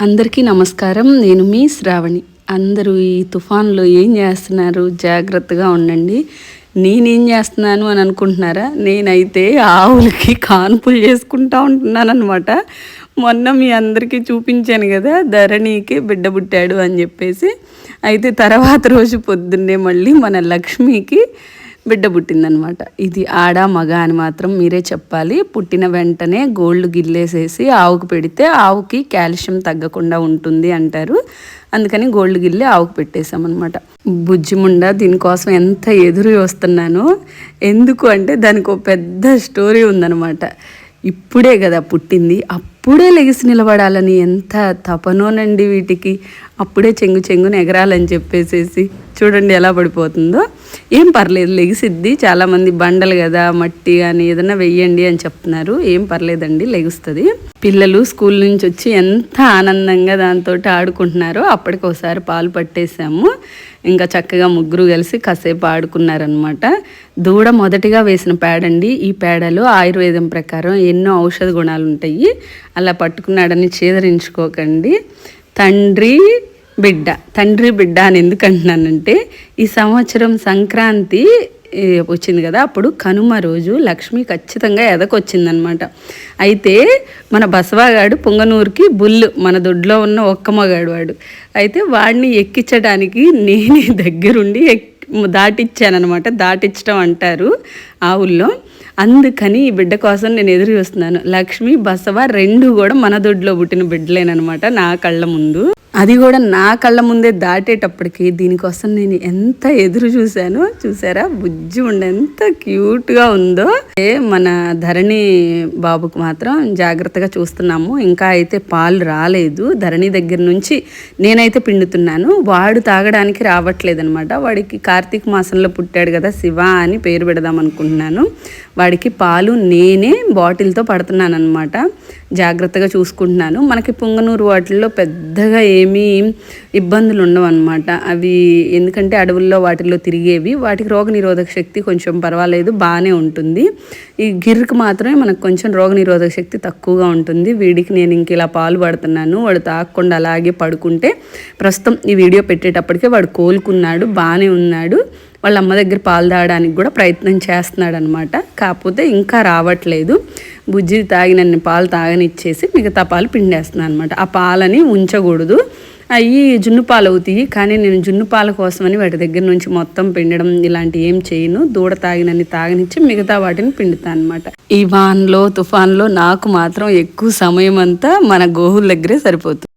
అందరికీ నమస్కారం. నేను మీ శ్రావణి. అందరూ ఈ తుఫాన్లో ఏం చేస్తున్నారు? జాగ్రత్తగా ఉండండి. నేనేం చేస్తున్నాను అని అనుకుంటున్నారా? నేనైతే ఆవులకి కాన్పులు చేసుకుంటా ఉంటున్నాను అనమాట మొన్న మీ అందరికీ చూపించాను కదా ధరణికి బిడ్డ పుట్టాడు అని చెప్పేసి. అయితే తర్వాత రోజు పొద్దున్నే మళ్ళీ మన లక్ష్మికి బిడ్డ పుట్టిందనమాట. ఇది ఆడ మగ అని మాత్రం మీరే చెప్పాలి. పుట్టిన వెంటనే గోల్డ్ గిల్లేసేసి ఆవుకు పెడితే ఆవుకి కాల్షియం తగ్గకుండా ఉంటుంది అంటారు. అందుకని గోల్డ్ గిల్లి ఆవుకు పెట్టేశామన్నమాట బుజ్జిముండ దీనికోసం ఎంత ఎదురు వస్తున్నాను ఎందుకు అంటే దానికి ఒక పెద్ద స్టోరీ ఉందన్నమాట ఇప్పుడే కదా పుట్టింది. అప్పుడు అప్పుడే లెగిసి నిలబడాలని ఎంత తపనోనండి వీటికి. అప్పుడే చెంగు చెంగుని ఎగరాలని చెప్పేసేసి చూడండి ఎలా పడిపోతుందో. ఏం పర్లేదు లెగిసిద్ది. చాలామంది బండలు కదా మట్టి అని ఏదైనా వెయ్యండి అని చెప్తున్నారు. ఏం పర్లేదండి లెగుస్తుంది. పిల్లలు స్కూల్ నుంచి వచ్చి ఎంత ఆనందంగా దాంతో ఆడుకుంటున్నారో అప్పటికి ఒకసారి పాలు పట్టేసాము ఇంకా చక్కగా ముగ్గురు కలిసి కాసేపు ఆడుకున్నారనమాట దూడ మొదటిగా వేసిన పేడ అండి ఈ పేడలో ఆయుర్వేదం ప్రకారం ఎన్నో ఔషధ గుణాలు ఉంటాయి అలా పట్టుకున్నాడని చేదరించుకోకండి. తండ్రి బిడ్డ తండ్రి బిడ్డ అని ఎందుకు అంటున్నానంటే ఈ సంవత్సరం సంక్రాంతి వచ్చింది కదా అప్పుడు కనుమ రోజు లక్ష్మి ఖచ్చితంగా ఎదకొచ్చిందనమాట. అయితే మన బసవాగాడు పొంగనూరుకి బుల్లు మన దొడ్లో ఉన్న ఒక్క మగాడు వాడు. అయితే వాడిని ఎక్కించడానికి నేనే దగ్గరుండి దాటిచ్చానమాట దాటించడం అంటారు ఆవుల్లో అందుకని ఈ బిడ్డ కోసం నేను ఎదురు చూస్తున్నాను. లక్ష్మి బసవ రెండు కూడా మన దొడ్లో పుట్టిన బిడ్డలేనమాట నా కళ్ళ ముందు. అది కూడా నా కళ్ళ ముందే దాటేటప్పటికి దీనికోసం నేను ఎంత ఎదురు చూశాను చూసారా? బుజ్జి ఉండే ఎంత క్యూట్గా ఉందో. మన ధరణి బాబుకు మాత్రం జాగ్రత్తగా చూస్తున్నాము. ఇంకా అయితే పాలు రాలేదు. ధరణి దగ్గర నుంచి నేనైతే పిండుతున్నాను. వాడు తాగడానికి రావట్లేదు అనమాట వాడికి కార్తీక మాసంలో పుట్టాడు కదా శివ అని పేరు పెడదాం అనుకుంటున్నాను. వాడికి పాలు నేనే బాటిల్తో పడుతున్నాను అనమాట జాగ్రత్తగా చూసుకుంటున్నాను. మనకి పొంగనూరు వాటిల్లో పెద్దగా ఏమీ ఇబ్బందులు ఉండవు అనమాట అవి ఎందుకంటే అడవుల్లో వాటిల్లో తిరిగేవి. వాటికి రోగనిరోధక శక్తి కొంచెం పర్వాలేదు. బాగానే ఉంటుంది. ఈ గిర్రకు మాత్రమే మనకు కొంచెం రోగనిరోధక శక్తి తక్కువగా ఉంటుంది. వీడికి నేను ఇంక ఇలా పాలు పడుతున్నాను. వాడు తాగకుండా అలాగే పడుకుంటే ప్రస్తుతం ఈ వీడియో పెట్టేటప్పటికే వాడు కోలుకున్నాడు బాగానే ఉన్నాడు. వాళ్ళ అమ్మ దగ్గర పాలు తాగడానికి కూడా ప్రయత్నం చేస్తున్నాడు అనమాట కాకపోతే ఇంకా రావట్లేదు. బుజ్జి తాగినన్ని పాలు తాగనిచ్చేసి మిగతా పాలు పిండేస్తున్నాను అనమాట ఆ పాలని ఉంచకూడదు. అవి జున్ను పాలు అవుతాయి. కానీ నేను జున్ను పాల కోసమని వాటి దగ్గర నుంచి మొత్తం పిండడం ఇలాంటి ఏం చేయను. దూడ తాగినన్ని తాగనిచ్చి మిగతా వాటిని పిండుతాను అనమాట ఈ వాన్లో తుఫాన్లో నాకు మాత్రం ఎక్కువ సమయం అంతా మన గోహుల దగ్గరే సరిపోతుంది.